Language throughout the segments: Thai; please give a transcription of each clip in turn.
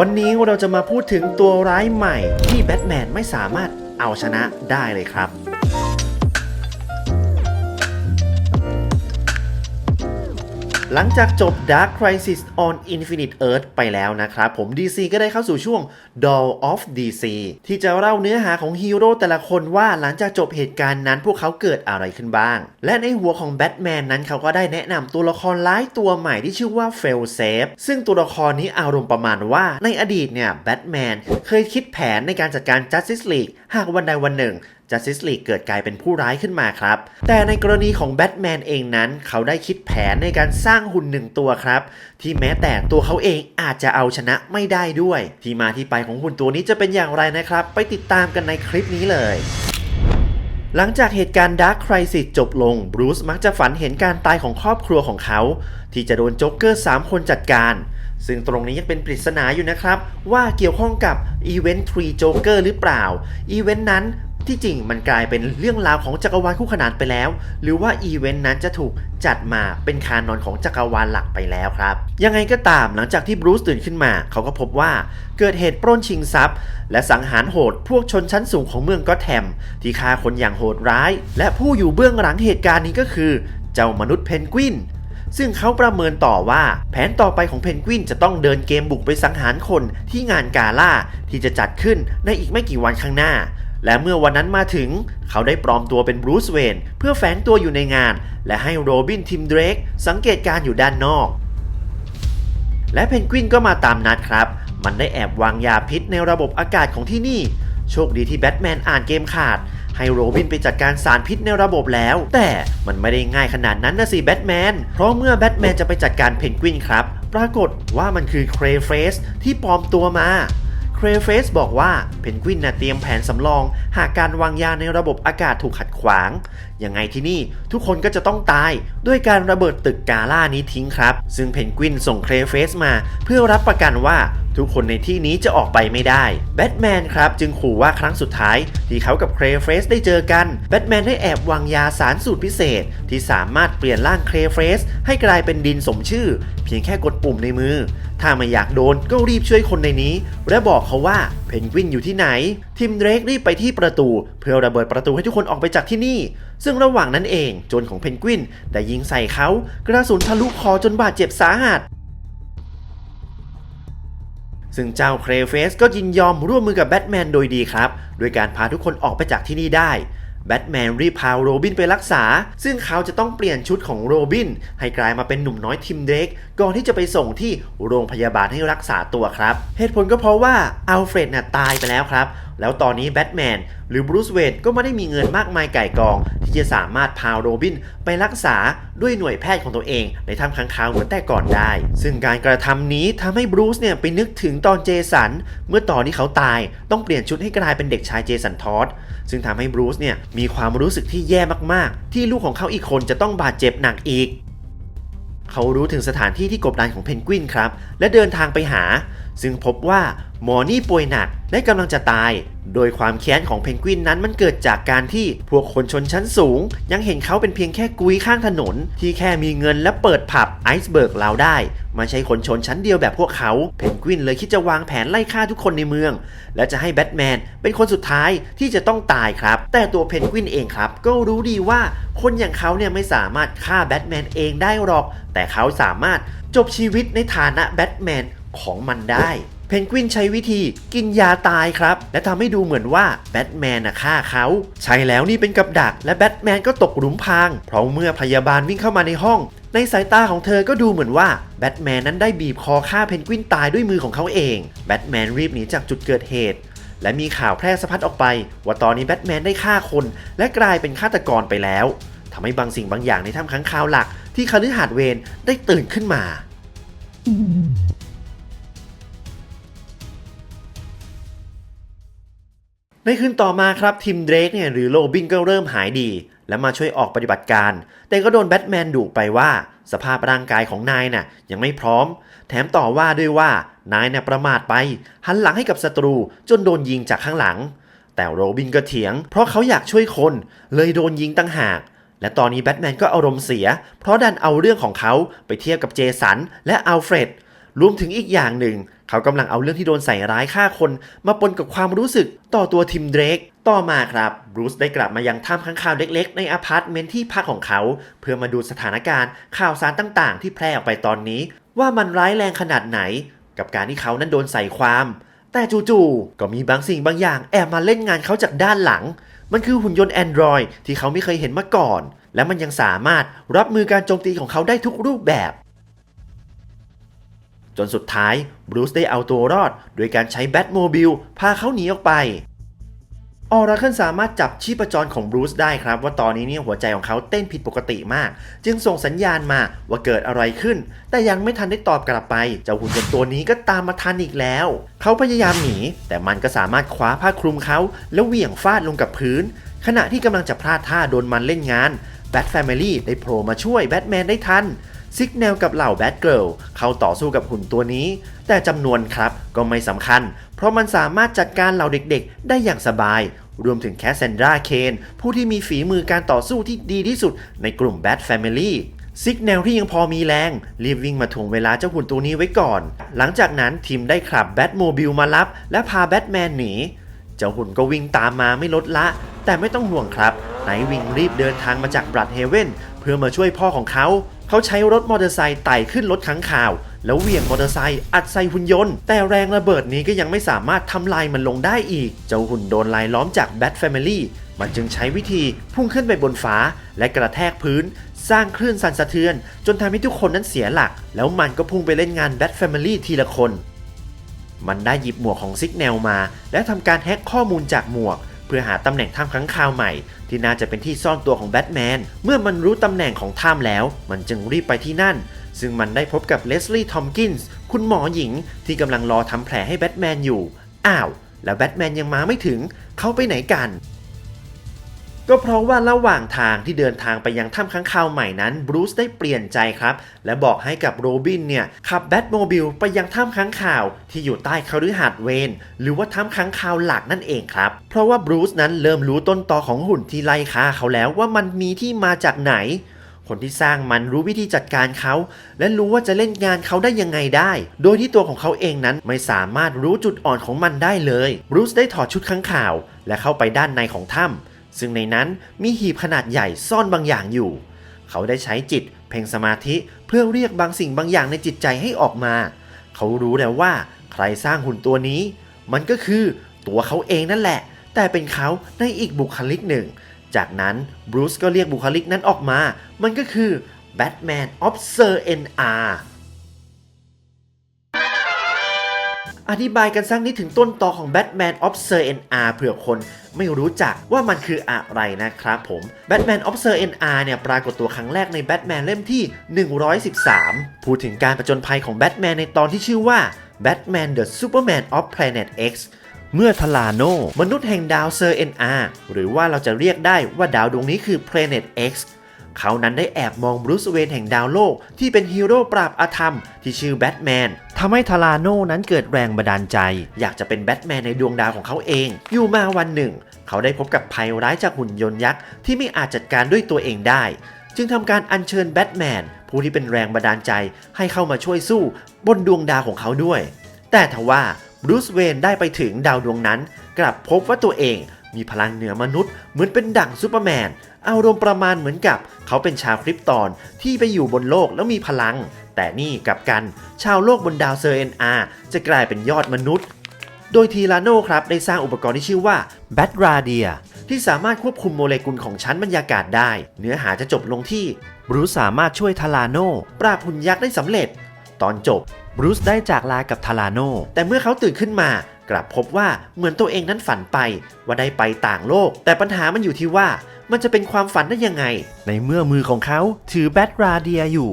วันนี้เราจะมาพูดถึงตัวร้ายใหม่ที่แบทแมนไม่สามารถเอาชนะได้เลยครับ หลังจากจบ Dark Crisis on Infinite Earth ไปแล้วนะครับ ผม DC ก็ได้เข้าสู่ช่วง Doll of DC ที่จะเล่าเนื้อหาของฮีโร่แต่ละคนว่าหลังจากจบเหตุการณ์นั้นพวกเขาเกิดอะไรขึ้นบ้าง และในหัวของแบทแมนนั้นเขาก็ได้แนะนำตัวละครร้ายตัวใหม่ที่ชื่อว่า f a i l s a f e ซึ่งตัวละครนี้อารมณ์ประมาณว่าในอดีตเนี่ยแบทแมนเคยคิดแผนในการจัดการ Justice League หากวันใดวันหนึ่ง Justice League เกิดกลายเป็นผู้ร้ายขึ้นมาครับ แต่ในกรณีของแบทแมนเองนั้น เขาได้คิดแผนในการสร้างหุ่นหนึ่งตัวครับ ที่แม้แต่ตัวเขาเองอาจจะเอาชนะไม่ได้ด้วย ที่มาที่ไปของหุ่นตัวนี้จะเป็นอย่างไรนะครับ ไปติดตามกันในคลิปนี้เลยหลังจากเหตุการณ์ Dark Crisis จบลง บรูซมักจะฝันเห็นการตายของครอบครัวของเขา ที่จะโดนโจ๊กเกอร์ 3 คนจัดการ ซึ่งตรงนี้ยังเป็นปริศนาอยู่นะครับ ว่าเกี่ยวข้องกับอีเวนต์3 Joker หรือเปล่า อีเวนต์นั้น ที่จริงมันกลายเป็นเรื่องราวของจักรวาลคู่ขนานไปแล้ว หรือว่าอีเวนต์นั้นจะถูกจัดมาเป็นคานอนของจักรวาลหลักไปแล้วครับ ยังไงก็ตามหลังจากที่บรูซตื่นขึ้นมา เขาก็พบว่าเกิดเหตุปล้นชิงทรัพย์ และสังหารโหดพวกชนชั้นสูงของเมืองก็แทม ที่ฆ่าคนอย่างโหดร้าย และผู้อยู่เบื้องหลังเหตุการณ์นี้ก็คือ เจ้ามนุษย์เพนกวินซึ่งเขาประเมินต่อว่าแผนต่อไปของเพนกวินจะต้องเดินเกมบุกไปสังหารคนที่งานกาล่าที่จะจัดขึ้นในอีกไม่กี่วันข้างหน้า และเมื่อวันนั้นมาถึง เขาได้ปลอมตัวเป็นบรูซเวนเพื่อแฝงตัวอยู่ในงาน และให้โรบินทิมเดรกสังเกตการ์อยู่ด้านนอก และเพนกวินก็มาตามนัดครับ มันได้แอบวางยาพิษในระบบอากาศของที่นี่ โชคดีที่แบทแมนอ่านเกมขาด ให้โรบินไปจัดการสารพิษในระบบแล้ว แต่มันไม่ได้ง่ายขนาดนั้นนะสิแบทแมน เพราะเมื่อแบทแมนจะไปจัดการเพนกวินครับ ปรากฏว่ามันคือเครเฟสที่ปลอมตัวมา เครเฟสบอกว่าเพนกวินน่ะเตรียมแผนสำรอง หากการวางยาในระบบอากาศถูกขัดขวางยังไงที่นี่ทุกคนก็จะต้องตายด้วยการระเบิดตึกกาล่านี้ทิ้งครับ ซึ่งเพนกวินส่งเครเฟสมา เพื่อรับประกันว่าทุกคนในที่นี้จะออกไปไม่ได้ แบทแมนครับจึงขู่ว่าครั้งสุดท้าย ที่เขากับเครเฟสได้เจอกัน แบทแมนได้แอบวางยาสารสูตรพิเศษ ที่สามารถเปลี่ยนร่างเครเฟสให้กลายเป็นดินสมชื่อ เพียงแค่กดปุ่มในมือ ถ้าไม่อยากโดนก็รีบช่วยคนในนี้ และบอกเขาว่าเพนกวินอยู่ที่ไหนทีมเดรกรีบไปที่ประตู เพื่อระเบิดประตูให้ทุกคนออกไปจากที่นี่ ซึ่งระหว่างนั้นเองโจนของเพนกวินได้ยิงใส่เขา กระสุนทะลุคอจนบาดเจ็บสาหัสซึ่งเจ้าเครเฟสก็ยินยอมร่วมมือกับแบทแมนโดยดีครับ โดยการพาทุกคนออกไปจากที่นี่ได้ แบทแมนรีบพาโรบินไปรักษา ซึ่งเขาจะต้องเปลี่ยนชุดของโรบิน ให้กลายมาเป็นหนุ่มน้อยทิมเดรกก่อนที่จะไปส่งที่โรงพยาบาลให้รักษาตัวครับ เหตุผลก็เพราะว่าอัลเฟรดน่ะตายไปแล้วครับแล้วตอนนี้แบทแมนหรือบรูซเวนก็ไม่ได้มีเงินมากมายไก่กอง ที่จะสามารถพาโรบินไปรักษาด้วยหน่วยแพทย์ของตัวเองในถ้ำค้างคาวเหมือนแต่ก่อนได้ ซึ่งการกระทำนี้ทำให้บรูซเนี่ยไปนึกถึงตอนเจสัน เมื่อตอนที่เขาตายต้องเปลี่ยนชุดให้กลายเป็นเด็กชายเจสันทอส ซึ่งทำให้บรูซเนี่ยมีความรู้สึกที่แย่มากๆ ที่ลูกของเขาอีกคนจะต้องบาดเจ็บหนักอีก เขารู้ถึงสถานที่ที่กบดานของเพนกวินครับ และเดินทางไปหา ซึ่งพบว่าหมอนี่ป่วยหนักและกำลังจะตาย โดยความแค้นของเพนกวินนั้นมันเกิดจากการที่พวกคนชนชั้นสูง ยังเห็นเขาเป็นเพียงแค่กุยข้างถนน ที่แค่มีเงินและเปิดผับไอซ์เบิร์กเราได้ไม่ใช่คนชนชั้นเดียวแบบพวกเขา เพนกวินเลยคิดจะวางแผนไล่ฆ่าทุกคนในเมือง และจะให้แบทแมนเป็นคนสุดท้ายที่จะต้องตายครับ แต่ตัวเพนกวินเองครับ ก็รู้ดีว่าคนอย่างเขาเนี่ยไม่สามารถฆ่าแบทแมนเองได้หรอก แต่เขาสามารถจบชีวิตในฐานะแบทแมน ของมันได้ เพนกวินใช้วิธีกินยาตายครับ และทำให้ดูเหมือนว่าแบทแมนน่ะฆ่าเขา ใช่แล้วนี่เป็นกับดัก และแบทแมนก็ตกหลุมพราง เพราะเมื่อพยาบาลวิ่งเข้ามาในห้อง ในสายตาของเธอก็ดูเหมือนว่าแบทแมนนั้นได้บีบคอฆ่าเพนกวินตายด้วยมือของเขาเอง แบทแมนรีบหนีจากจุดเกิดเหตุและมีข่าวแพร่สะพัดออกไป ว่าตอนนี้แบทแมนได้ฆ่าคน และกลายเป็นฆาตกรไปแล้วทำให้บางสิ่งบางอย่างในถ้ำค้างคาวหลัก ที่คฤหาสน์เวนได้ตื่นขึ้นมา ในคืนต่อมาครับทีมเดรกเนี่ยหรือโรบินก็เริ่มหายดี และมาช่วยออกปฏิบัติการ แต่ก็โดนแบทแมนดุไปว่า สภาพร่างกายของนายน่ะยังไม่พร้อม แถมต่อว่าด้วยว่านายน่ะประมาทไป หันหลังให้กับศัตรูจนโดนยิงจากข้างหลัง แต่โรบินก็เถียง เพราะเขาอยากช่วยคน เลยโดนยิงตั้งหาก และตอนนี้แบทแมนก็อารมณ์เสีย เพราะดันเอาเรื่องของเขาไปเทียบกับเจสันและอัลเฟรดรวมถึงอีกอย่างหนึ่ง เขากำลังเอาเรื่องที่โดนใส่ร้ายฆ่าคน มาปนกับความรู้สึกต่อตัวทิมเดรกต่อมาครับบรูซได้กลับมายังถ้ำข้างคาวเล็กๆ ในอพาร์ตเมนต์ที่พักของเขา เพื่อมาดูสถานการณ์ข่าวสารต่างๆ ที่แพร่ออกไปตอนนี้ ว่ามันร้ายแรงขนาดไหน กับการที่เขานั้นโดนใส่ความ แต่จู่ๆก็มีบางสิ่งบางอย่างแอบมาเล่นงานเขาจากด้านหลัง มันคือหุ่นยนต์ Android ที่เขาไม่เคยเห็นมาก่อนและมันยังสามารถรับมือการโจมตีของเขาได้ทุกรูปแบบ จนสุดท้ายบรูซได้เอาตัวรอด โดยการใช้แบทโมบิลพาเขาหนีออกไปออราเคิลสามารถจับชีพจรของบรูซได้ครับ ว่าตอนนี้เนี่ยหัวใจของเขาเต้นผิดปกติมาก จึงส่งสัญญาณมาว่าเกิดอะไรขึ้น แต่ยังไม่ทันได้ตอบกลับไป เจ้าหุ่นยนต์ตัวนี้ก็ตามมาทันอีกแล้ว เขาพยายามหนี แต่มันก็สามารถคว้าผ้าคลุมเขา แล้วเหวี่ยงฟาดลงกับพื้น ขณะที่กำลังจะพลาดท่าโดนมันเล่นงานแบทแฟมิลี่ได้โผล่มาช่วยแบทแมนได้ทัน ซิกแนลกับเหล่าแบทเกิลเข้าต่อสู้กับหุ่นตัวนี้ แต่จำนวนครับก็ไม่สำคัญ เพราะมันสามารถจัดการเหล่าเด็กๆ ได้อย่างสบาย รวมถึงแคสเซนดราเคนผู้ที่มีฝีมือการต่อสู้ที่ดีที่สุดในกลุ่มแบทแฟมิลี่ซิกแนลที่ยังพอมีแรง รีบวิ่งมาถ่วงเวลาเจ้าหุ่นตัวนี้ไว้ก่อน หลังจากนั้นทีมได้ขับแบทโมบิลมารับ และพาแบทแมนหนี เจ้าหุ่นก็วิ่งตามมาไม่ลดละ แต่ไม่ต้องห่วงครับไนวิงรีบเดินทางมาจากบรัดเฮเว่นเพื่อมาช่วยพ่อของเขา เขาใช้รถมอเตอร์ไซค์ไต่ขึ้นรถขังข่าว แล้วเหวี่ยงมอเตอร์ไซค์อัดใส่หุ่นยนต์ แต่แรงระเบิดนี้ก็ยังไม่สามารถทำลายมันลงได้อีก เจ้าหุ่นโดนลายล้อมจากแบทแฟมิลี่มันจึงใช้วิธีพุ่งขึ้นไปบนฟ้า และกระแทกพื้น สร้างคลื่นสั่นสะเทือน จนทำให้ทุกคนนั้นเสียหลัก แล้วมันก็พุ่งไปเล่นงานแบทแฟมิลี่ทีละคน มันได้หยิบหมวกของซิกแนลมา และทำการแฮ็กข้อมูลจากหมวก เพื่อหาตำแหน่งถ้ำค้างคาวใหม่ ที่น่าจะเป็นที่ซ่อนตัวของแบทแมน เมื่อมันรู้ตำแหน่งของถ้ำแล้ว มันจึงรีบไปที่นั่น ซึ่งมันได้พบกับเลสลี่ทอมกินส์คุณหมอหญิงที่กำลังรอทำแผลให้แบทแมนอยู่ อ้าว แล้วแบทแมนยังมาไม่ถึง เขาไปไหนกัน ก็เพราะว่าระหว่างทางที่เดินทางไปยังถ้ำค้างคาวใหม่นั้นบรูซได้เปลี่ยนใจครับ และบอกให้กับโรบินเนี่ยขับแบทโมบิลไปยังถ้ำค้างคาวที่อยู่ใต้คฤหาสน์เวนหรือว่าถ้ำค้างคาวหลักนั่นเองครับ เพราะว่าบรูซนั้นเริ่มรู้ต้นตอของหุ่นที่ไล่ฆ่าเขาแล้วว่ามันมีที่มาจากไหน คนที่สร้างมันรู้วิธีจัดการเขา และรู้ว่าจะเล่นงานเขาได้ยังไงได้ โดยที่ตัวของเขาเองนั้นไม่สามารถรู้จุดอ่อนของมันได้เลยบรูซได้ถอดชุดค้างคาว และเข้าไปด้านในของถ้ำ ซึ่งในนั้นมีหีบขนาดใหญ่ซ่อนบางอย่างอยู่ เขาได้ใช้จิตเพ่งสมาธิเพื่อเรียกบางสิ่งบางอย่างในจิตใจให้ออกมา เขารู้แล้วว่าใครสร้างหุ่นตัวนี้ มันก็คือตัวเขาเองนั่นแหละ แต่เป็นเขาในอีกบุคลิกหนึ่ง จากนั้นบรูซก็เรียกบุคลิกนั้นออกมา มันก็คือ Batman Obser NR อ อธิบายกันสักนิดถึงต้นตอของ Batman Obser NR เผื่อคนไม่รู้จักว่ามันคืออะไรนะครับผม Batman Obser NR เนี่ยปรากฏตัวครั้งแรกใน Batman เล่มที่ 113 พูดถึงการประจนภัยของ Batman ในตอนที่ชื่อว่า Batman the Superman of Planet X เมื่อทลาโน มนุษย์แห่งดาวเซอร์ NR หรือว่าเราจะเรียกได้ว่าดาวดวงนี้คือ Planet X เขานั้นได้แอบมองบรูซเวนแห่งดาวโลก ที่เป็นฮีโร่ปราบอาธรรม ที่ชื่อแบทแมนทำให้ทาราโนนั้นเกิดแรงบันดาลใจ อยากจะเป็นแบทแมนในดวงดาวของเขาเอง อยู่มาวันหนึ่ง เขาได้พบกับภัยร้ายจากหุ่นยนต์ยักษ์ที่ไม่อาจจัดการด้วยตัวเองได้ จึงทำการอัญเชิญแบทแมนผู้ที่เป็นแรงบันดาลใจให้เข้ามาช่วยสู้บนดวงดาวของเขาด้วย แต่ทว่าบรูซเวนได้ไปถึงดาวดวงนั้น กลับพบว่าตัวเองมีพลังเหนือมนุษย์เหมือนเป็นดั่งซูเปอร์แมน อารมณ์ประมาณเหมือนกับ เขาเป็นชาวคริปตอนที่ไปอยู่บนโลกแล้วมีพลัง แต่นี่กลับกัน ชาวโลกบนดาวเซอร์เอ็นอาร์จะกลายเป็นยอดมนุษย์ โดยทีลาโนครับได้สร้างอุปกรณ์ที่ชื่อว่าแบตราเดียที่สามารถควบคุมโมเลกุลของชั้นบรรยากาศได้ เนื้อหาจะจบลงที่บรูซสามารถช่วยทาราโนปราบหุ่นยักษ์ได้สำเร็จ ตอนจบบรูซได้จากลากับทาราโนแต่เมื่อเขาตื่นขึ้นมากลับพบว่าเหมือนตัวเองนั้นฝันไปว่าได้ไปต่างโลก แต่ปัญหามันอยู่ที่ว่า มันจะเป็นความฝันได้ยังไง ในเมื่อมือของเขาถือแบตราเดียอยู่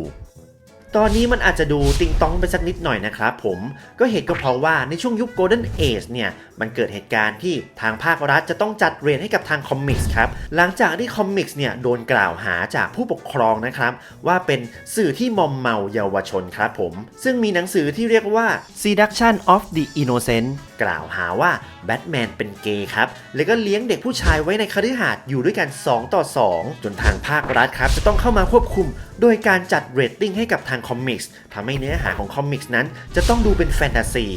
ตอนนี้มันอาจจะดูติงต้องไปสักนิดหน่อยนะครับผมก็เหตุก็เพราะว่าในช่วงยุค Golden Age เนี่ย มันเกิดเหตุการณ์ที่ทางภาครัฐจะต้องจัดเรียนให้กับทางคอมมิกส์ครับ หลังจากที่คอมิกส์เนี่ย โดนกล่าวหาจากผู้ปกครองนะครับ ว่าเป็นสื่อที่มอมเมาเยาวชนครับผม ซึ่งมีหนังสือที่เรียกว่า Seduction of the Innocent กล่าวหาว่าแบทแมนเป็นเกย์ครับ แล้วก็เลี้ยงเด็กผู้ชายไว้ในคฤหาสน์อยู่ด้วยกัน 2 ต่อ 2 จนทางภาครัฐครับ จะต้องเข้ามาควบคุม โดยการจัดเรตติ้งให้กับทางคอมิกส์ทำให้เนื้อหาของคอมิกส์นั้น จะต้องดูเป็นแฟนตาซี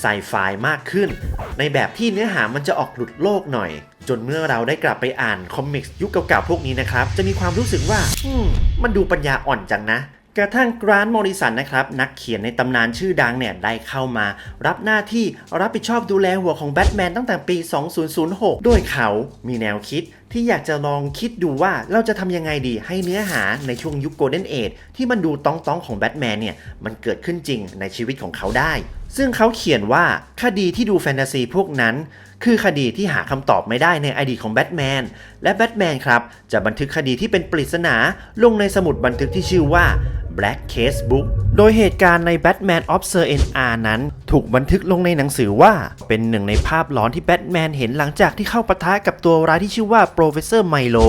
ไซไฟมากขึ้น ในแบบที่เนื้อหามันจะออกหลุดโลกหน่อย จนเมื่อเราได้กลับไปอ่านคอมิกส์ยุคเก่าๆพวกนี้นะครับ จะมีความรู้สึกว่า อืม มันดูปัญญาอ่อนจังนะ กระทั่งกรานมอริสันนะครับ นักเขียนในตำนานชื่อดังเนี่ย ได้เข้ามา รับหน้าที่รับผิดชอบดูแลหัวของแบทแมนตั้งแต่ปี 2006 โดยเขามีแนวคิดที่อยากจะลองคิดดูว่าเราจะทำยังไงดีให้เนื้อหาในช่วงยุคโกลเด้นเอจที่มันดูต้องต้องของแบทแมนเนี่ย มันเกิดขึ้นจริงในชีวิตของเขาได้ ซึ่งเขาเขียนว่าคดีที่ดูแฟนตาซีพวกนั้น คือคดีที่หาคำตอบไม่ได้ในอดีตของแบทแมนและแบทแมนครับจะบันทึกคดีที่เป็นปริศนาลงในสมุดบันทึกที่ชื่อว่า Black Case Book โดยเหตุการณ์ใน Batman of Sir N.R. นั้น ถูกบันทึกลงในหนังสือว่า เป็นหนึ่งในภาพหลอนที่แบทแมนเห็นหลังจากที่เข้าปะทะกับตัวร้ายที่ชื่อว่า Professor Milo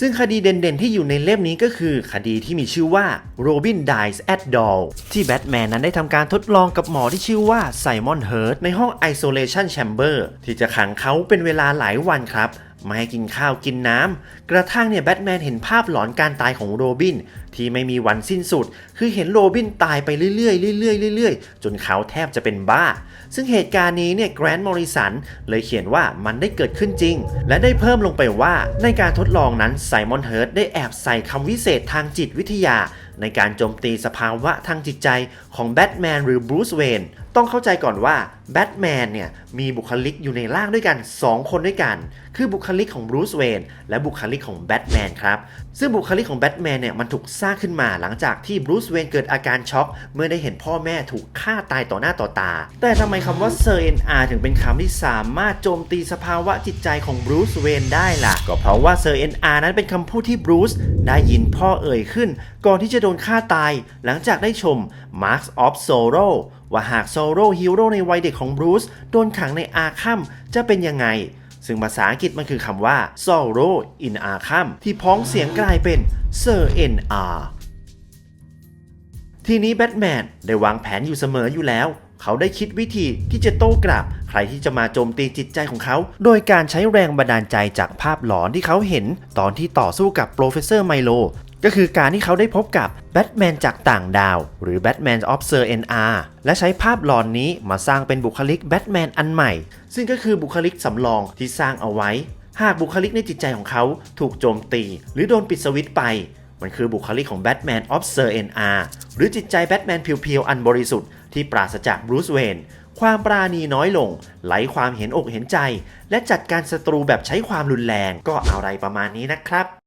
ซึ่งคดีเด่นๆ ที่อยู่ในเล่มนี้ก็คือ คดีที่มีชื่อว่า Robin Dies at Doll ที่แบทแมนนั้นได้ทำการทดลองกับหมอที่ชื่อว่าไซมอนเฮิร์ตในห้อง Isolation Chamber ที่จะขังเขาเป็นเวลาหลายวันครับ ไม่ให้กินข้าวกินน้ำ กระทั่งเนี่ยแบทแมนเห็นภาพหลอนการตายของโรบิน ที่ไม่มีวันสิ้นสุด คือเห็นโรบินตายไปเรื่อยๆเรื่อยๆเรื่อยๆ จนเขาแทบจะเป็นบ้า ซึ่งเหตุการณ์นี้เนี่ยแกรนด์มอริสันเลยเขียนว่ามันได้เกิดขึ้นจริง และได้เพิ่มลงไปว่าในการทดลองนั้นไซมอนเฮิร์ตได้แอบใส่คำวิเศษทางจิตวิทยา ในการโจมตีสภาวะทางจิตใจของแบทแมนหรือบรูซเวนต้องเข้าใจก่อนว่าแบทแมนเนี่ยมีบุคลิกอยู่ในร่างด้วยกัน 2 คนด้วยกัน คือบุคลิกของบรูซเวนและบุคลิกของแบทแมนครับ ซึ่งบุคลิกของแบทแมนเนี่ยมันถูกสร้างขึ้นมาหลังจากที่บรูซเวนเกิดอาการช็อกเมื่อได้เห็นพ่อแม่ถูกฆ่าตายต่อหน้าต่อตา แต่ทำไมคำว่าเซอร์เอ็นอาร์ถึงเป็นคำที่สามารถโจมตีสภาวะจิตใจของบรูซเวนได้ล่ะ ก็เพราะว่าเซอร์เอ็นอาร์นั้นเป็นคำพูดที่บรูซได้ยินพ่อเอ่ยขึ้น ก่อนที่จะโดนฆ่าตาย หลังจากได้ชม Marks of Sorrow ว่าหากโซโ o ฮีโร่ในวัยเด็กของบรูซโดนขังในอาคัมจะเป็นยังไง ซึ่งภาษาอังกฤษมันคือคำว่า sorrow in Arkham ที่พ้องเสียงกลายเป็น Sir NR ทีนี้แบทแมนได้วางแผนอยู่เสมออยู่แล้ว เขาได้คิดวิธีที่จะโต้กลับ ใครที่จะมาโจมตีจิตใจของเขา โดยการใช้แรงบันดาลใจจากภาพหลอนที่เขาเห็น ตอนที่ต่อสู้กับโปรเฟสเซอร์ไมโล ก็คือการที่เขาได้พบกับแบทแมนจากต่างดาว หรือ Batman of Sir NR และใช้ภาพหลอนนี้มาสร้างเป็นบุคลิกแบทแมนอันใหม่ ซึ่งก็คือบุคลิกสำรองที่สร้างเอาไว้ หากบุคลิกในจิตใจของเขาถูกโจมตี หรือโดนปิดสวิตช์ไป มันคือบุคลิกของแบทแมนออฟเซอร์เอ็นอาร์หรือจิตใจแบทแมนเพียวๆอันบริสุทธิ์ที่ปราศจากบรูซเวนความปราณีน้อยลง ไหลความเห็นอกเห็นใจ และจัดการศัตรูแบบใช้ความรุนแรงก็อะไรประมาณนี้นะครับ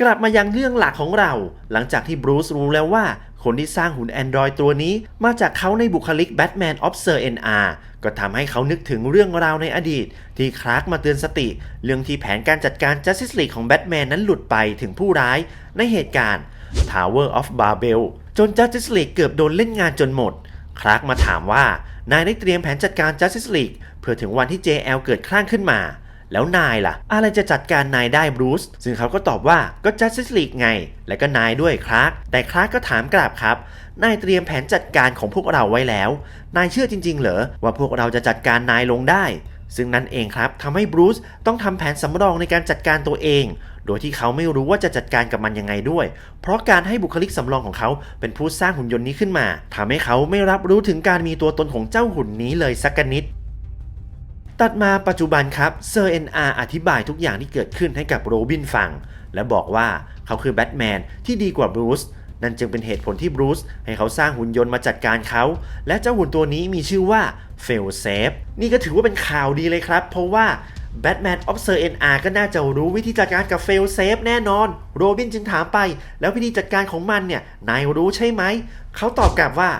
กลับมายังเรื่องหลักของเรา หลังจากที่บรูซรู้แล้วว่า คนที่สร้างหุ่น Android ตัวนี้ มาจากเขาในบุคลิก Batman of Sir NR ก็ทำให้เขานึกถึงเรื่องราวในอดีต ที่คลาร์กมาเตือนสติ เรื่องที่แผนการจัดการ Justice League ของแบทแมนนั้นหลุดไปถึงผู้ร้ายในเหตุการณ์ Tower of Babel จน Justice League เกือบโดนเล่นงานจนหมดคลาร์กมาถามว่านายได้เตรียมแผนจัดการ Justice League เพื่อถึงวันที่ JL เกิดคลั่งขึ้นมา แล้วนายล่ะ อะไรจะจัดการนายได้บรูซซึ่งเขาก็ตอบว่าก็ Justice League ไง และก็นายด้วยคลาร์กแต่คลาร์กก็ถามกลับครับ นายเตรียมแผนจัดการของพวกเราไว้แล้ว นายเชื่อจริง ๆ เหรอว่าพวกเราจะจัดการนายลงได้ ซึ่งนั่นเองครับทำให้บรูซต้องทำแผนสำรองในการจัดการตัวเองโดยที่เขาไม่รู้ว่าจะจัดการกับมันยังไงด้วย เพราะการให้บุคลิกสำรองของเขาเป็นผู้สร้างหุ่นยนต์นี้ขึ้นมาทำให้เขาไม่รับรู้ถึงการมีตัวตนของเจ้าหุ่นนี้เลยสักนิด ตัดมาปัจจุบันครับเซอร์เอ็นอาร์อธิบายทุกอย่างที่เกิดขึ้นให้กับโรบินฟัง และบอกว่าเขาคือแบทแมนที่ดีกว่าบรูซนั่นจึงเป็นเหตุผลที่บรูซให้เขาสร้างหุ่นยนต์มาจัดการเขา และเจ้าหุ่นตัวนี้มีชื่อว่าเฟลเซฟนี่ก็ถือว่าเป็นข่าวดีเลยครับ เพราะว่า Batman of Sir NR ก็น่าจะรู้วิธีจัดการกับเฟลเซฟแน่นอน โรบินจึงถามไป แล้ววิธีจัดการของมันเนี่ย นายรู้ใช่ไหม เขาตอบกลับว่า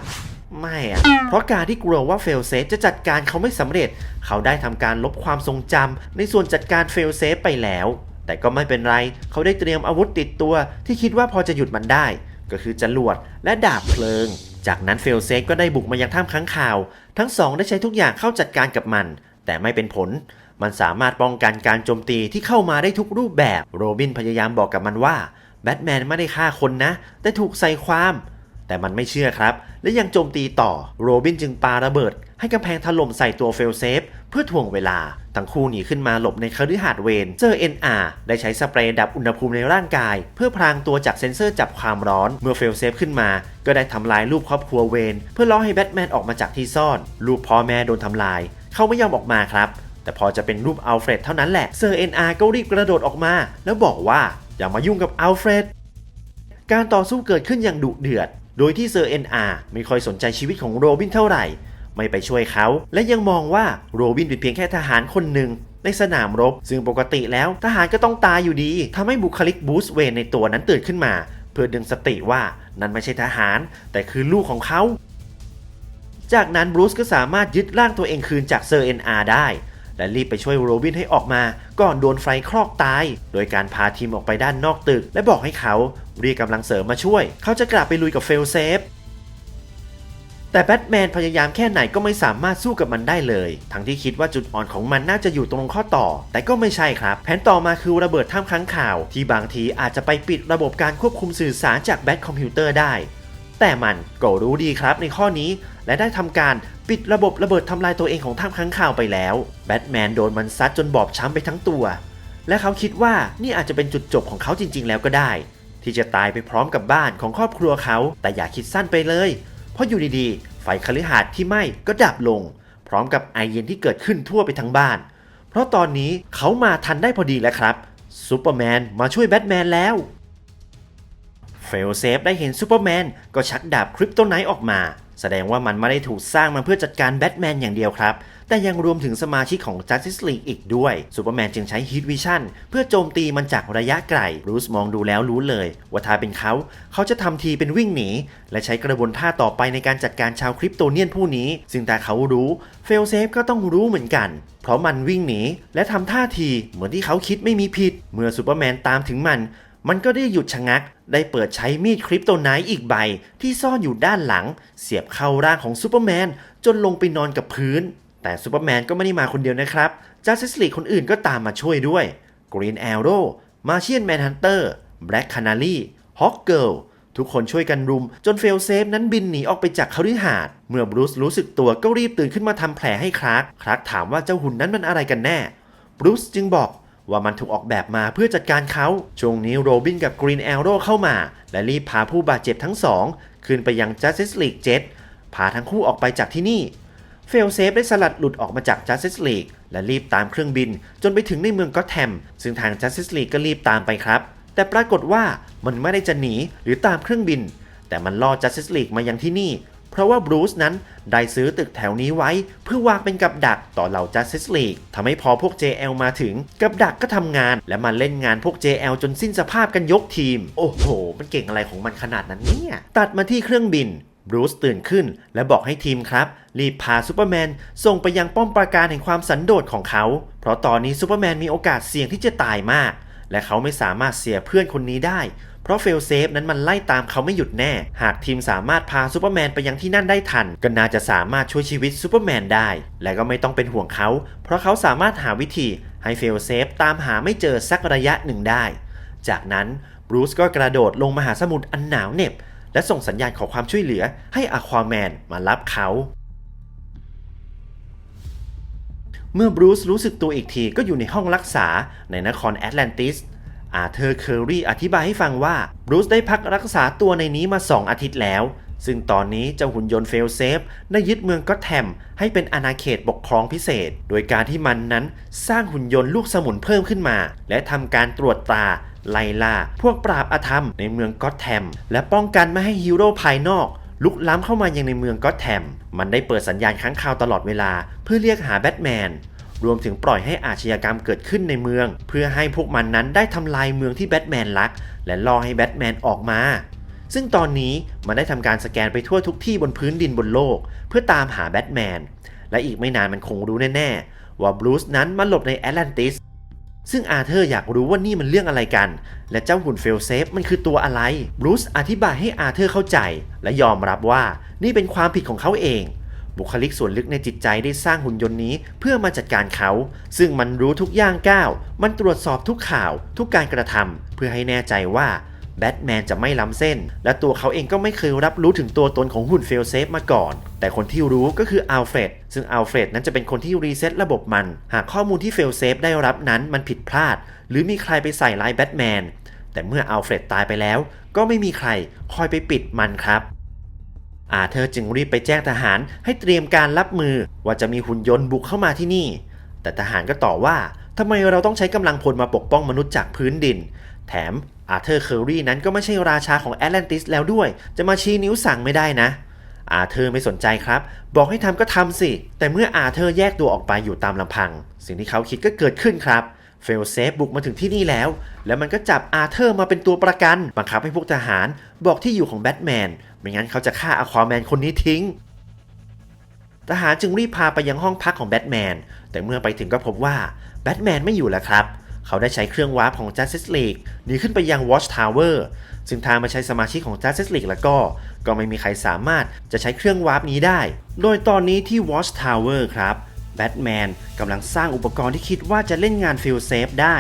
ไม่อะเพราะการที่กลัวว่าเฟลเซฟจะจัดการเขาไม่สำเร็จ เขาได้ทำการลบความทรงจำในส่วนจัดการเฟลเซฟไปแล้ว แต่ก็ไม่เป็นไร เขาได้เตรียมอาวุธติดตัวที่คิดว่าพอจะหยุดมันได้ ก็คือจรวดและดาบเพลิง จากนั้นเฟลเซฟก็ได้บุกมายังถ้ำค้างคาว ทั้งสองได้ใช้ทุกอย่างเข้าจัดการกับมัน แต่ไม่เป็นผล มันสามารถป้องกันการโจมตีที่เข้ามาได้ทุกรูปแบบ โรบินพยายามบอกกับมันว่าแบทแมนไม่ได้ฆ่าคนนะ แต่ถูกใส่ความ แต่มันไม่เชื่อครับ และยังโจมตีต่อ โรบินจึงปาระเบิด ให้กำแพงถล่มใส่ตัวเฟลเซฟเพื่อถ่วงเวลา ทั้งคู่หนีขึ้นมาหลบในคฤหาสน์เวนเจอ NR ได้ใช้สเปรย์ดับอุณหภูมิในร่างกาย เพื่อพรางตัวจากเซ็นเซอร์จับความร้อน เมื่อเฟลเซฟขึ้นมา ก็ได้ทำลายรูปครอบครัวเวนเพื่อล่อให้แบทแมนออกมาจากที่ซ่อน รูปพ่อแม่โดนทำลาย เขาไม่ยอมออกมาครับ แต่พอจะเป็นรูปอัลเฟรดเท่านั้นแหละเซอร์ NR ก็รีบกระโดดออกมา แล้วบอกว่าอย่ามายุ่งกับอัลเฟรดการต่อสู้เกิดขึ้นอย่างดุเดือด โดยที่เซอร์ NR ไม่ค่อยสนใจชีวิตของโรบินเท่าไหร่ ไม่ไปช่วยเขา และยังมองว่าโรบินเป็นเพียงแค่ทหารคนหนึ่งในสนามรบ ซึ่งปกติแล้วทหารก็ต้องตายอยู่ดีทำให้บุคลิกบูสเวนในตัวนั้นตื่นขึ้นมา เพื่อดึงสติว่านั่นไม่ใช่ทหาร แต่คือลูกของเขา จากนั้นบรูซก็สามารถยึดร่างตัวเองคืนจากเซอร์ NR ได้ และรีบไปช่วยโรบินให้ออกมา ก่อนโดนไฟคลอกตาย โดยการพาทีมออกไปด้านนอกตึก และบอกให้เขาเรียกกำลังเสริมมาช่วย เขาจะกลับไปลุยกับเฟลเซฟแต่แบทแมนพยายามแค่ไหนก็ไม่สามารถสู้กับมันได้เลย ทั้งที่คิดว่าจุดอ่อนของมันน่าจะอยู่ตรงข้อต่อ แต่ก็ไม่ใช่ครับ แผนต่อมาคือระเบิดท่ามค้างข่าว ที่บางทีอาจจะไปปิดระบบการควบคุมสื่อสารจากแบทคอมพิวเตอร์ได้ แต่มันก็รู้ดีครับในข้อนี้ และได้ทำการปิดระบบระเบิดทำลายตัวเองของท่ามค้างข่าวไปแล้ว แบทแมนโดนมันซัดจนบอบช้ำไปทั้งตัว และเขาคิดว่านี่อาจจะเป็นจุดจบของเขาจริง ๆ แล้วก็ได้ ที่จะตายไปพร้อมกับบ้านของครอบครัวเขาแต่อย่าคิดสั้นไปเลย เพราะอยู่ดีๆ ไฟคฤหาสน์ที่ไหม้ก็ดับลง พร้อมกับไอเย็นที่เกิดขึ้นทั่วไปทั้งบ้าน เพราะตอนนี้เขามาทันได้พอดีแล้วครับซูเปอร์แมนมาช่วยแบทแมนแล้ว เฟลเซฟได้เห็นซูเปอร์แมนก็ชักดาบคริปโตไนท์ออกมา แสดงว่ามันไม่ได้ถูกสร้างมาเพื่อจัดการแบทแมนอย่างเดียวครับ แต่ยังรวมถึงสมาชิกของ Justice League อีกด้วยซูเปอร์แมนจึงใช้ Heat Vision เพื่อโจมตีมันจากระยะไกลบรูซมองดูแล้วรู้เลย ว่าถ้าเป็นเขาเขาจะทำทีเป็นวิ่งหนี และใช้กระบวนท่าต่อไปในการจัดการชาวคริปโตเนียนผู้นี้ ซึ่งแต่เขารู้เฟลเซฟก็ต้องรู้เหมือนกันเพราะมันวิ่งหนีและทำท่าทีเหมือนที่เขาคิดไม่มีผิด เมื่อซูเปอร์แมนตามถึงมัน มันก็ได้หยุดชะงัก ได้เปิดใช้มีดคริปโตไนท์อีกใบ ที่ซ่อนอยู่ด้านหลัง เสียบเข้าร่างของซูเปอร์แมนจนลงไปนอนกับพื้น แต่ซูเปอร์แมนก็ไม่ได้มาคนเดียวนะครับจัสติสลีคนอื่นก็ตามมาช่วยด้วย Green Arrow Martian Manhunter Black Canary Hawk Girl ทุกคนช่วยกันรุมจนเฟลเซฟนั้นบินหนีออกไปจากคฤหาสน์เมื่อบรูซรู้สึกตัวก็รีบตื่นขึ้นมาทำแผลให้คลาร์กคลาร์กถามว่าเจ้าหุ่นนั้นมันอะไรกันแน่บรูซจึงบอก ว่ามันถูกออกแบบมาเพื่อจัดการเขาช่วงนี้โรบินกับกรีนแอโร่เข้ามา และรีบพาผู้บาดเจ็บทั้งสอง ขึ้นไปยัง Justice League Jet พาทั้งคู่ออกไปจากที่นี่ เฟลเซฟได้สลัดหลุดออกมาจาก Justice League และรีบตามเครื่องบิน จนไปถึงในเมืองก็อแทมซึ่งทาง Justice League ก็รีบตามไปครับ แต่ปรากฏว่ามันไม่ได้จะหนีหรือตามเครื่องบิน แต่มันล่อ Justice League มายังที่นี่ เพราะว่าบรูซนั้นได้ซื้อตึกแถวนี้ไว้ เพื่อวางเป็นกับดักต่อเหล่า Justice League ทำให้พอพวก JL มาถึง กับดักก็ทำงาน และมันเล่นงานพวก JL จนสิ้นสภาพกันยกทีม โอ้โห มันเก่งอะไรของมันขนาดนั้นเนี่ย ตัดมาที่เครื่องบินบรูซตื่นขึ้น และบอกให้ทีมครับ รีบพาซูเปอร์แมนส่งไปยังป้อมปราการแห่งความสันโดษของเขา เพราะตอนนี้ซูเปอร์แมนมีโอกาสเสี่ยงที่จะตายมาก และเขาไม่สามารถเสียเพื่อนคนนี้ได้ เพราะเฟลเซฟนั้นมันไล่ตามเขาไม่หยุดแน่ หากทีมสามารถพาซูเปอร์แมนไปยังที่นั่นได้ทัน ก็น่าจะสามารถช่วยชีวิตซูเปอร์แมนได้ และก็ไม่ต้องเป็นห่วงเขา เพราะเขาสามารถหาวิธีให้เฟลเซฟตามหาไม่เจอสักระยะหนึ่งได้ จากนั้นบรูซก็กระโดดลงมหาสมุทรอันหนาวเหน็บ และส่งสัญญาณขอความช่วยเหลือให้อควาแมนมารับเขาเมื่อบรูซรู้สึกตัวอีกทีก็อยู่ในห้องรักษาในนครแอตแลนติส อาเธอร์เคอรีอธิบายให้ฟังว่าบรูซได้พักรักษาตัวในนี้มา 2 อาทิตย์แล้ว ซึ่งตอนนี้เจ้าหุ่นยนต์เฟลเซฟได้ยึดเมืองก็ตแทมให้เป็นอาณาเขตปกครองพิเศษ โดยการที่มันนั้นสร้างหุ่นยนต์ลูกสมุนเพิ่มขึ้นมา และทำการตรวจตาไล่ล่าพวกปราบอาธรรมในเมืองก็ตแทมและป้องกันไม่ให้ฮีโร่ภายนอกลุกล้ำเข้ามายังในเมืองก็ตแทมมันได้เปิดสัญญาณค้างคาวตลอดเวลาเพื่อเรียกหาแบทแมน รวมถึงปล่อยให้อาชญากรรมเกิดขึ้นในเมือง เพื่อให้พวกมันนั้นได้ทำลายเมืองที่แบทแมนรัก และล่อให้แบทแมนออกมา ซึ่งตอนนี้มันได้ทำการสแกนไปทั่วทุกที่บนพื้นดินบนโลก เพื่อตามหาแบทแมนและอีกไม่นานมันคงรู้แน่ๆ ว่าบรูซนั้นมาหลบในแอตแลนติสซึ่งอาเธอร์อยากรู้ว่านี่มันเรื่องอะไรกัน และเจ้าหุ่นเฟลเซฟมันคือตัวอะไรบรูซอธิบายให้อาเธอร์เข้าใจ และยอมรับว่านี่เป็นความผิดของเขาเอง บุคลิกส่วนลึกในจิตใจได้สร้างหุ่นยนต์นี้เพื่อมาจัดการเขา ซึ่งมันรู้ทุกย่างก้าว มันตรวจสอบทุกข่าว ทุกการกระทำเพื่อให้แน่ใจว่าแบทแมนจะไม่ล้ำเส้น และตัวเขาเองก็ไม่เคยรับรู้ถึงตัวตนของหุ่นเฟลเซฟมาก่อน แต่คนที่รู้ก็คืออัลเฟรด ซึ่งอัลเฟรดนั้นจะเป็นคนที่รีเซ็ตระบบมัน หากข้อมูลที่เฟลเซฟได้รับนั้นมันผิดพลาด หรือมีใครไปใส่ร้ายแบทแมน แต่เมื่ออัลเฟรดตายไปแล้ว ก็ไม่มีใครคอยไปปิดมันครับ อาเธอร์จึงรีบไปแจ้งทหารให้เตรียมการรับมือว่าจะมีหุ่นยนต์บุกเข้ามาที่นี่ แต่ทหารก็ต่อว่าทำไมเราต้องใช้กำลังพลมาปกป้องมนุษย์จากพื้นดิน แถมอาเธอร์เคอรี่นั้นก็ไม่ใช่ราชาของแอตแลนติสแล้วด้วย จะมาชี้นิ้วสั่งไม่ได้นะ อาเธอร์ไม่สนใจครับ บอกให้ทำก็ทำสิ แต่เมื่ออาเธอร์แยกตัวออกไปอยู่ตามลำพัง สิ่งที่เขาคิดก็เกิดขึ้นครับ เฟลเซฟบุกมาถึงที่นี่แล้ว แล้วมันก็จับอาเธอร์มาเป็นตัวประกัน บังคับให้พวกทหารบอกที่อยู่ของแบทแมน ไม่งั้นเขาจะฆ่าอควาแมนคนนี้ทิ้ง ทหารจึงรีบพาไปยังห้องพักของแบทแมน แต่เมื่อไปถึงก็พบว่าแบทแมนไม่อยู่แล้วครับ เขาได้ใช้เครื่องวาร์ปของ Justice League หนีขึ้นไปยัง Watch Tower ซึ่งทางมาใช้สมาชิกของ Justice League แล้วก็ ก็ไม่มีใครสามารถจะใช้เครื่องวาร์ปนี้ได้ โดยตอนนี้ที่ Watch Tower ครับ แบทแมนกำลังสร้างอุปกรณ์ที่คิดว่าจะเล่นงานฟิลเซฟได้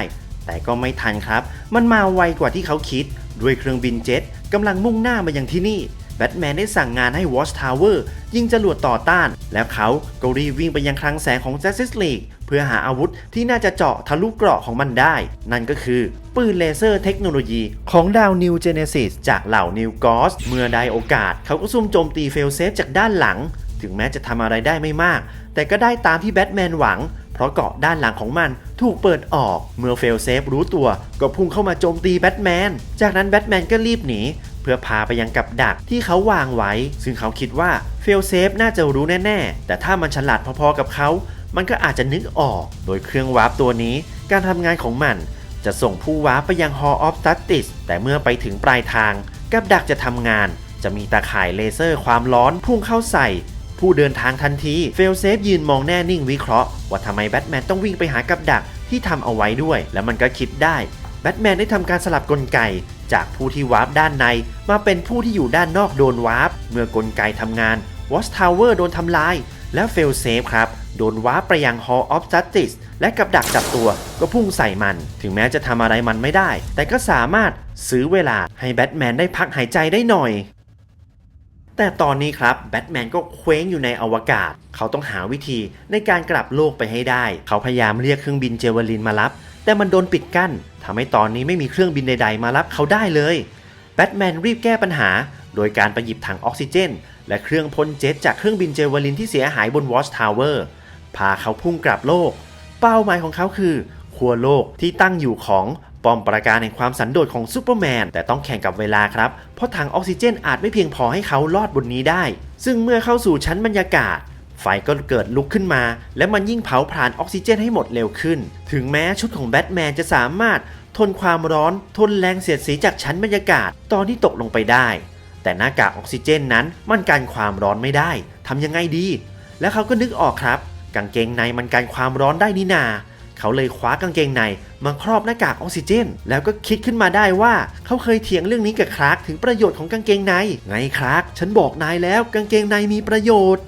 แต่ก็ไม่ทันครับ มันมาไวกว่าที่เขาคิด ด้วยเครื่องบินเจ็ตกำลังมุ่งหน้ามายังที่นี่แบทแมนได้สั่งงานให้ Watch Tower ยิงจรวดต่อต้าน แล้วเขาก็รีบวิ่งไปยังคลังแสงของ Justice League เพื่อหาอาวุธที่น่าจะเจาะทะลุเกราะของมันได้ นั่นก็คือ ปืนเลเซอร์เทคโนโลยีของดาว New Genesis จากเหล่า New Gods เมื่อได้โอกาสเขาก็ซุ่มโจมตีเฟลเซฟจากด้านหลัง ถึงแม้จะทำอะไรได้ไม่มาก แต่ก็ได้ตามที่แบทแมนหวัง เพราะเกาะด้านหลังของมันถูกเปิดออก เมื่อเฟลเซฟรู้ตัวก็พุ่งเข้ามาโจมตีแบทแมน จากนั้นแบทแมนก็รีบหนีเพื่อพาไปยังกับดักที่เขาวางไว้ ซึ่งเขาคิดว่าเฟลเซฟน่าจะรู้แน่ๆ แต่ถ้ามันฉลาดพอๆกับเขา มันก็อาจจะนึกออก โดยเครื่องวาร์ปตัวนี้ การทำงานของมัน จะส่งผู้วาร์ปไปยัง Hall of Justice แต่เมื่อไปถึงปลายทาง กับดักจะทำงานจะมีตาข่ายเลเซอร์ความร้อนพุ่งเข้าใส่ ผู้เดินทางทันที เฟลเซฟยืนมองแน่นิ่งวิเคราะห์ว่าทำไมแบทแมนต้องวิ่งไปหากับดักที่ทำเอาไว้ด้วย แล้วมันก็คิดได้ แบทแมนได้ทำการสลับกลไก จากผู้ที่วาร์ปด้านใน มาเป็นผู้ที่อยู่ด้านนอกโดนวาร์ปเมื่อกลไกทำงาน Watch Tower โดนทำลาย และเฟลเซฟครับโดนวาร์ปไปยัง Hall of Justice และกับดักจับตัวก็พุ่งใส่มัน ถึงแม้จะทำอะไรมันไม่ได้ แต่ก็สามารถซื้อเวลาให้แบทแมนได้พักหายใจได้หน่อย แต่ตอนนี้ครับแบทแมนก็เคว้งอยู่ในอวกาศ เขาต้องหาวิธีในการกลับโลกไปให้ได้ เขาพยายามเรียกเครื่องบินเจวลินมารับ แต่มันโดนปิดกั้นทำให้ตอนนี้ไม่มีเครื่องบินใด ๆ มารับเขาได้เลยแบทแมนรีบแก้ปัญหา โดยการไปหยิบถังออกซิเจน และเครื่องพ่นเจ็ตจากเครื่องบินเจวลินที่เสียหายบนวอชทาวเวอร์พาเขาพุ่งกลับโลก เป้าหมายของเขาคือขั้วโลกที่ตั้งอยู่ของ ป้อมปราการแห่งความสันโดษของซูเปอร์แมนแต่ต้องแข่งกับเวลาครับ เพราะถังออกซิเจนอาจไม่เพียงพอให้เขาลอดบนนี้ได้ ซึ่งเมื่อเข้าสู่ชั้นบรรยากาศ ไฟก็เกิดลุกขึ้นมา และมันยิ่งเผาผลาญออกซิเจนให้หมดเร็วขึ้น ถึงแม้ชุดของแบทแมนจะสามารถ ทนความร้อนทนแรงเสียดสีจากชั้นบรรยากาศตอนที่ตกลงไปได้ แต่หน้ากากออกซิเจนนั้นมันกันความร้อนไม่ได้ทำยังไงดี และเขาก็นึกออกครับกางเกงในมันกันความร้อนได้นี่นา เขาเลยคว้ากางเกงในมาครอบหน้ากากออกซิเจน แล้วก็คิดขึ้นมาได้ว่าเขาเคยเถียงเรื่องนี้กับคลาร์กถึงประโยชน์ของกางเกงใน ไงคลาร์กฉันบอกนายแล้วกางเกงในมีประโยชน์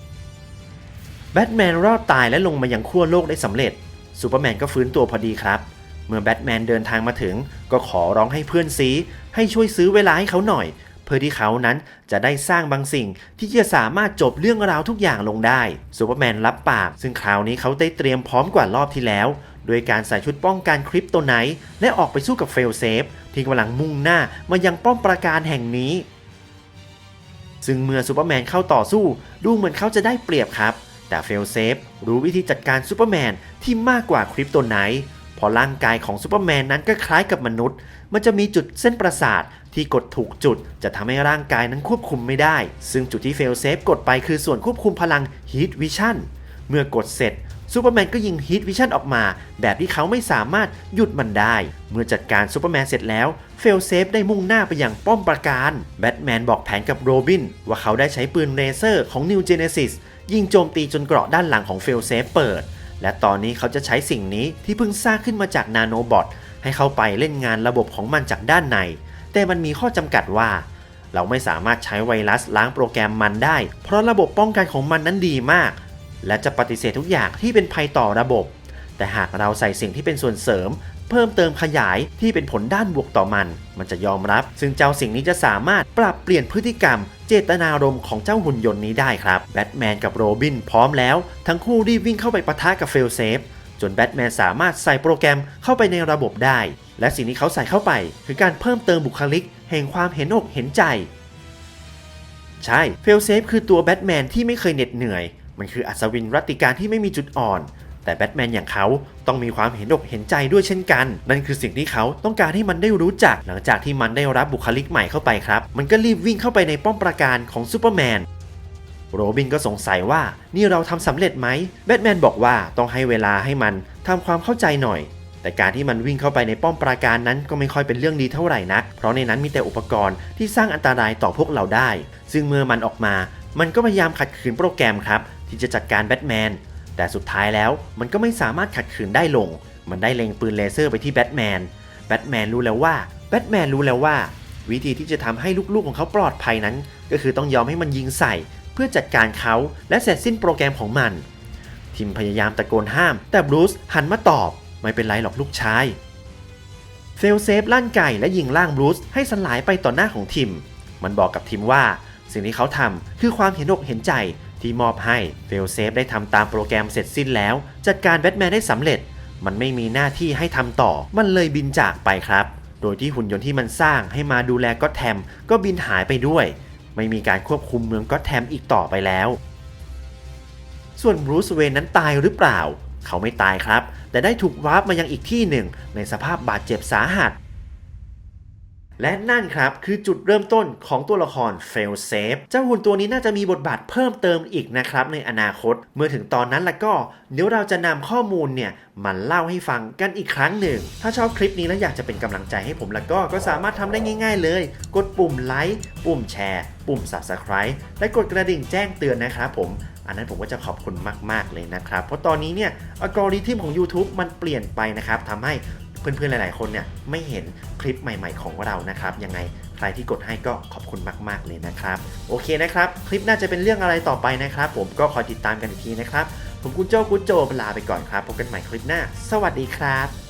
แบทแมนรอดตายและลงมายังขั้วโลกได้สำเร็จ ซูเปอร์แมนก็ฟื้นตัวพอดีครับ เมื่อแบทแมนเดินทางมาถึง ก็ขอร้องให้เพื่อนซีให้ช่วยซื้อเวลาให้เขาหน่อย เพื่อที่เขานั้นจะได้สร้างบางสิ่งที่จะสามารถจบเรื่องราวทุกอย่างลงได้ซูเปอร์แมนรับปาก ซึ่งคราวนี้เขาได้เตรียมพร้อมกว่ารอบที่แล้ว โดยการใส่ชุดป้องกันคริปโตไนท์และออกไปสู้กับเฟลเซฟที่กำลังมุ่งหน้ามายังป้อมปราการแห่งนี้ ซึ่งเมื่อซูเปอร์แมนเข้าต่อสู้ดูเหมือนเขาจะได้เปรียบครับ แต่เฟลเซฟรู้วิธีจัดการซูเปอร์แมนที่มากกว่าคริปโตไนท์เพราะร่างกายของซูเปอร์แมนนั้นก็คล้ายกับมนุษย์ มันจะมีจุดเส้นประสาทที่กดถูกจุดจะทำให้ร่างกายนั้นควบคุมไม่ได้ ซึ่งจุดที่เฟลเซฟกดไปคือส่วนควบคุมพลัง Heat Vision เมื่อกดเสร็จ ซูเปอร์แมนก็ยิง Heat Vision ออกมา แบบที่เขาไม่สามารถหยุดมันได้ เมื่อจัดการซูเปอร์แมนเสร็จแล้ว เฟลเซฟได้มุ่งหน้าไปยังป้อมปราการ แบทแมนบอกแผนกับโรบิน ว่าเขาได้ใช้ปืนเลเซอร์ของ New Genesis ยิงโจมตีจนเกราะด้านหลังของเฟลเซฟเปิด และตอนนี้เขาจะใช้สิ่งนี้ที่เพิ่งสร้างขึ้นมาจากนาโนบอทให้เข้าไปเล่นงานระบบของมันจากด้านใน แต่มันมีข้อจำกัดว่า เราไม่สามารถใช้ไวรัสล้างโปรแกรมมันได้ เพราะระบบป้องกันของมันนั้นดีมาก และจะปฏิเสธทุกอย่างที่เป็นภัยต่อระบบ แต่หากเราใส่สิ่งที่เป็นส่วนเสริม เพิ่มเติมขยายที่เป็นผลด้านบวกต่อมัน มันจะยอมรับ ซึ่งเจ้าสิ่งนี้จะสามารถปรับเปลี่ยนพฤติกรรม เจตนารมณ์ของเจ้าหุ่นยนต์นี้ได้ครับแบทแมนกับโรบินพร้อมแล้ว ทั้งคู่รีบวิ่งเข้าไปปะทะกับเฟลเซฟจนแบทแมนสามารถใส่โปรแกรมเข้าไปในระบบได้ และสิ่งที่เขาใส่เข้าไป คือการเพิ่มเติมบุคลิก แห่งความเห็นอกเห็นใจ ใช่เฟลเซฟคือตัวแบทแมนที่ไม่เคยเหน็ดเหนื่อย มันคืออัศวินรัตติการที่ไม่มีจุดอ่อน แต่แบทแมนอย่างเขาต้องมีความเห็นอกเห็นใจด้วยเช่นกัน นั่นคือสิ่งที่เขาต้องการให้มันได้รู้จัก หลังจากที่มันได้รับบุคลิกใหม่เข้าไปครับ มันก็รีบวิ่งเข้าไปในป้อมปราการของซูเปอร์แมนโรบินก็สงสัยว่านี่เราทำสำเร็จไหมแบทแมนบอกว่าต้องให้เวลาให้มันทำความเข้าใจหน่อย แต่การที่มันวิ่งเข้าไปในป้อมปราการนั้นก็ไม่ค่อยเป็นเรื่องดีเท่าไหร่นัก เพราะในนั้นมีแต่อุปกรณ์ที่สร้างอันตรายต่อพวกเราได้ ซึ่งเมื่อมันออกมา มันก็พยายามขัดขืนโปรแกรมครับ ที่จะจัดการแบทแมน แต่สุดท้ายแล้วมันก็ไม่สามารถขัดขืนได้ลง มันได้เล็งปืนเลเซอร์ไปที่แบทแมน แบทแมนรู้แล้วว่า แบทแมนรู้แล้วว่า วิธีที่จะทำให้ลูกๆของเขาปลอดภัยนั้น ก็คือต้องยอมให้มันยิงใส่ เพื่อจัดการเขาและเสร็จสิ้นโปรแกรมของมัน ทิมพยายามตะโกนห้าม แต่บรูซหันมาตอบ ไม่เป็นไรหรอกลูกชายเฟลเซฟลั่นไก่และยิงล่างบรูซให้สลายไปต่อหน้าของทิม มันบอกกับทิมว่า สิ่งที่เขาทำคือความเห็นอกเห็นใจ ที่มอบให้เฟลเซฟได้ทำตามโปรแกรมเสร็จสิ้นแล้ว จัดการแบทแมนได้สำเร็จ มันไม่มีหน้าที่ให้ทำต่อ มันเลยบินจากไปครับ โดยที่หุ่นยนต์ที่มันสร้างให้มาดูแลก็แทมก็บินหายไปด้วย ไม่มีการควบคุมเมืองก็แทมอีกต่อไปแล้ว ส่วนบรูซเวนนั้นตายหรือเปล่า เขาไม่ตายครับ แต่ได้ถูกวาร์ปมายังอีกที่หนึ่ง ในสภาพบาดเจ็บสาหัส และนั่นครับคือจุดเริ่มต้นของตัวละคร Fail Safe เจ้าหุ่นตัวนี้น่าจะมีบทบาทเพิ่มเติมอีกนะครับในอนาคต เมื่อถึงตอนนั้นแล้วก็เดี๋ยวเราจะนำข้อมูลเนี่ยมันเล่าให้ฟังกันอีกครั้งหนึ่ง ถ้าชอบคลิปนี้แล้วอยากจะเป็นกำลังใจให้ผมแล้วก็ก็สามารถทำได้ง่าย ๆ เลย กดปุ่มไลค์ปุ่มแชร์ปุ่ม Subscribe และกดกระดิ่งแจ้งเตือนนะครับผมอันนั้นผมก็จะขอบคุณมาก ๆ เลยนะครับ เพราะตอนนี้เนี่ยอัลกอริทึมของ YouTube มันเปลี่ยนไปนะครับทำให้ เพื่อนๆ หลายๆ คนเนี่ยไม่เห็นคลิปใหม่ๆ ของเรานะครับ ยังไงใครที่กดให้ก็ขอบคุณมากๆ เลยนะครับ โอเคนะครับ คลิปน่าจะเป็นเรื่องอะไรต่อไปนะครับ ผมก็คอยติดตามกันอีกทีนะครับ ผมกุณโจกุณโจลาไปก่อนครับ พบกันใหม่คลิปหน้า สวัสดีครับ